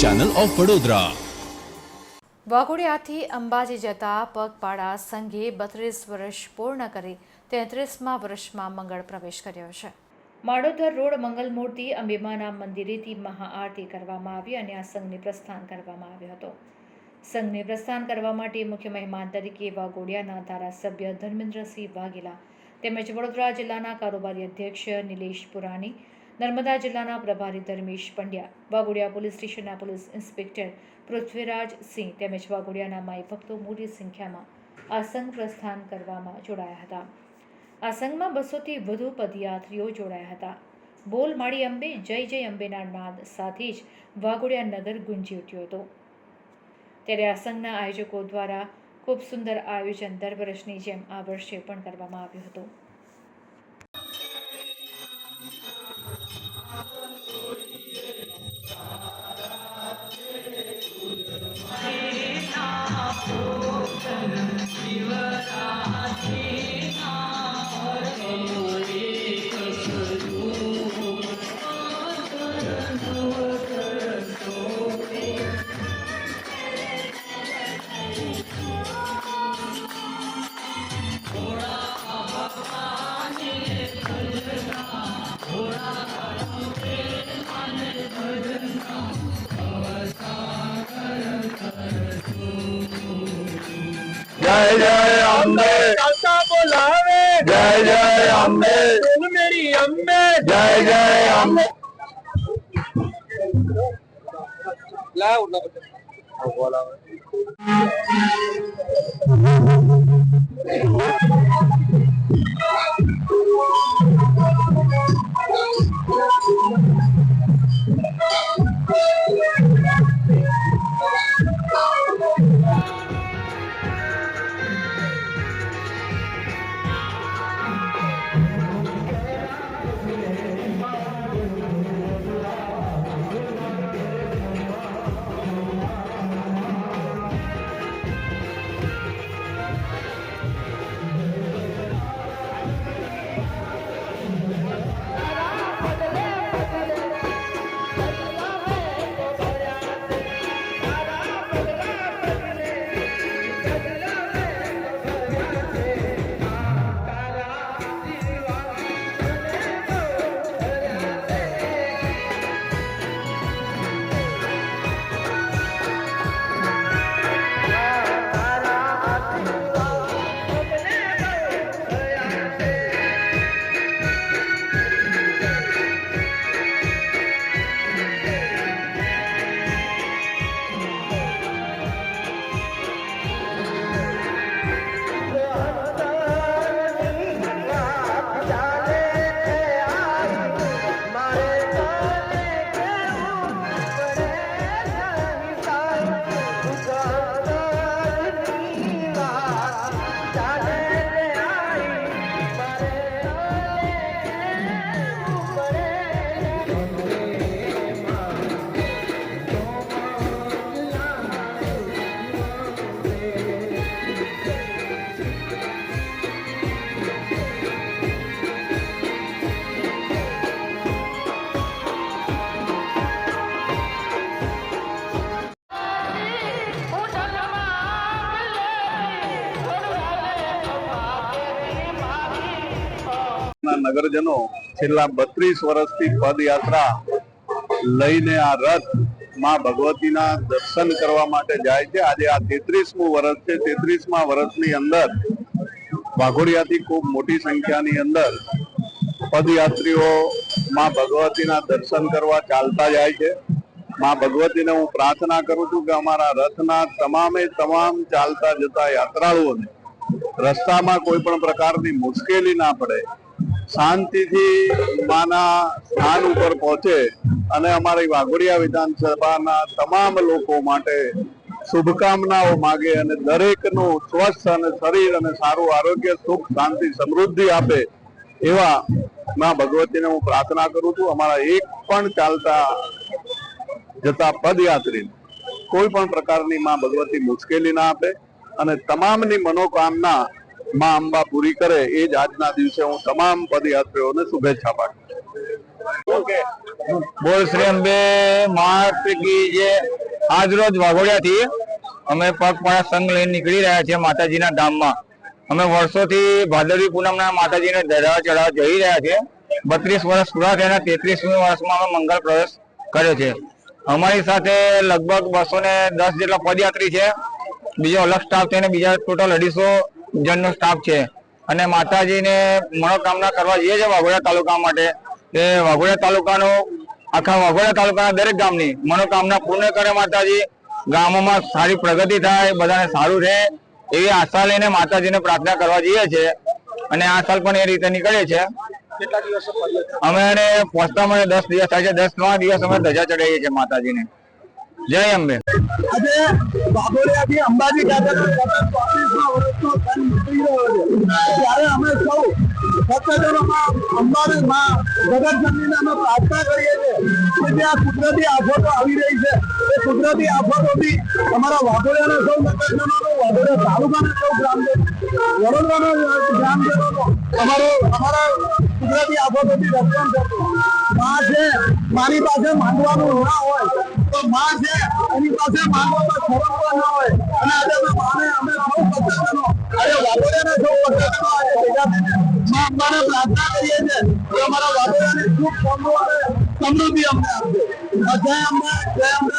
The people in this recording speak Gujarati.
ચેનલ ઓફ વડોદરા વાઘોડિયાથી અંબાજી જતા પગપાળા સંઘે બત્રીસ વર્ષ પૂર્ણ કરી તેત્રીસમાં વર્ષમાં મંગળ પ્રવેશ કર્યો છે. માડોદર રોડ મંગલ અંબેમાના મંદિરેથી મહાઆરતી કરવામાં આવી અને આ સંઘને પ્રસ્થાન કરવામાં આવ્યો હતો. સંઘને પ્રસ્થાન કરવા માટે મુખ્ય મહેમાન તરીકે વાઘોડિયાના ધારાસભ્ય ધર્મેન્દ્રસિંહ વાઘેલા તેમજ વડોદરા જિલ્લાના કારોબારી અધ્યક્ષ નિલેશ પુરાણી નર્મદા જિલ્લાના પ્રભારી ધર્મેશ પંડ્યા, વાઘોડિયા પોલીસ સ્ટેશનના પોલીસ ઇન્સ્પેક્ટર પૃથ્વીરાજ સિંહ તેમજ વાઘોડિયાના માઈ ભક્તો મોટી સંખ્યામાં આ સંઘ પ્રસ્થાન કરવામાં જોડાયા હતા. આ સંઘમાં બસોથી વધુ પદયાત્રીઓ જોડાયા હતા. બોલ માળી અંબે, જય જય અંબેના નાદ સાથે જ વાઘોડિયા નગર ગુંજી ઉઠ્યો હતો. ત્યારે આ સંઘના આયોજકો દ્વારા ખૂબ સુંદર આયોજન દર વર્ષની જેમ આ વર્ષે પણ કરવામાં આવ્યું હતું. Oh જય જય અંબે ચાલતા બોલાવે જય જય અંબે બોલ મેરી અંબે જય જય અંબે ના નગરજનો છેલ્લા બત્રીસ વર્ષથી પદયાત્રા લઈને આ રથમાં ભગવતીના દર્શન કરવા માટે જાય છે. આજે આ તેત્રીસમું વર્ષ છે. તેત્રીસમા વર્ષની અંદર વાઘોડિયાથી ખૂબ મોટી સંખ્યાની અંદર પદયાત્રીઓ માં ભગવતીના દર્શન કરવા ચાલતા જાય છે. માં ભગવતીને હું પ્રાર્થના કરું છું કે અમારા રથના તમામે તમામ ચાલતા જતા યાત્રાળુઓને રસ્તામાં કોઈ પણ પ્રકારની મુશ્કેલી ના પડે શાંતિથી માના સ્થાન ઉપર પહોંચે અને અમારી વાઘોડિયા વિધાનસભાના તમામ લોકો માટે શુભકામનાઓ માગે અને દરેકનું સ્વસ્થ અને શરીર અને સારું આરોગ્ય, સુખ, શાંતિ, સમૃદ્ધિ આપે એવા માં ભગવતીને હું પ્રાર્થના કરું છું. અમારા એક પણ ચાલતા જતા પદયાત્રી કોઈ પણ પ્રકારની માં ભગવતી મુશ્કેલી ના આપે અને તમામની મનોકામના માં અંબા પૂરી કરે, એ જ આજના દિવસે હું તમામ પદયાત્રીઓને શુભેચ્છા પાઠવું બોલ શ્રી અંબે મહારાષ્ટ્ર જે આજ રોજ વાઘોડિયાથી અમે પગપાળા સંઘ લઈને નીકળી રહ્યા છીએ માતાજીના ધામમાં. અમે વર્ષોથી ભાદરવી પૂનમના માતાજીને ધરાવા ચડાવવા જઈ રહ્યા છીએ. બત્રીસ વર્ષ પૂરા થયા તેત્રીસમી વર્ષમાં અમે મંગળ પ્રવેશ કર્યો છે. અમારી સાથે લગભગ બસો ને દસ જેટલા પદયાત્રી છે. બીજો અલગ સ્ટાફ છે બીજા ટોટલ અઢીસો જણનો સ્ટાફ છે. અને માતાજીને મનોકામના કરવા જઈએ છીએ વાઘોડા તાલુકા માટે એ વાઘોડા તાલુકાનો આખા વાઘોડા તાલુકાના દરેક ગામની મનોકામના પૂર્ણ કરે માતાજી. ગામોમાં સારી પ્રગતિ થાય બધાને સારું રહે એવી આશા લઈને માતાજીને પ્રાર્થના કરવા જઈએ છીએ. અને આ સાલ પણ એ રીતે નીકળે છે. અમે એને પહોંચતા મને દસ દિવસ થાય છે. દસ નવા દિવસ અમે ધજા ચડાવીએ છીએ માતાજીને. જય અંબે. આજે બાબોડિયાથી અંબાજી ખાતેનો વર્ષનો સંઘ નીકળી રહ્યો છે. ત્યારે અમે સૌ ભક્તજનોમાં, અંબાજીમાં જગતજનનીને અમે પ્રાર્થના કરીએ છીએ કે જ્યાં કુદરતી આફતો આવી રહી છે, એ કુદરતી આફતોથી અમારા વાઘોડિયાના સૌ નગરજનોનો, વાઘોડિયા તાલુકાના સૌ ગ્રામજનો, વડોદરાના ગ્રામજનોનો, અમારો, અમારા કુદરતી આફતોથી રક્ષણ થતું માં છે મારી પાસે માંગવાનું ના હોય તો માં છે, એની પાસે હોય. અને માને, અમે સૌ ભક્તજનો, આજે વાઘોડિયાના સૌ પ્રાર્થના કરીએ છીએ. કે અમારા વાઘોડિયાની સુખ સમૃદ્ધિ અમને આપજો જય અંબે જય અંબે.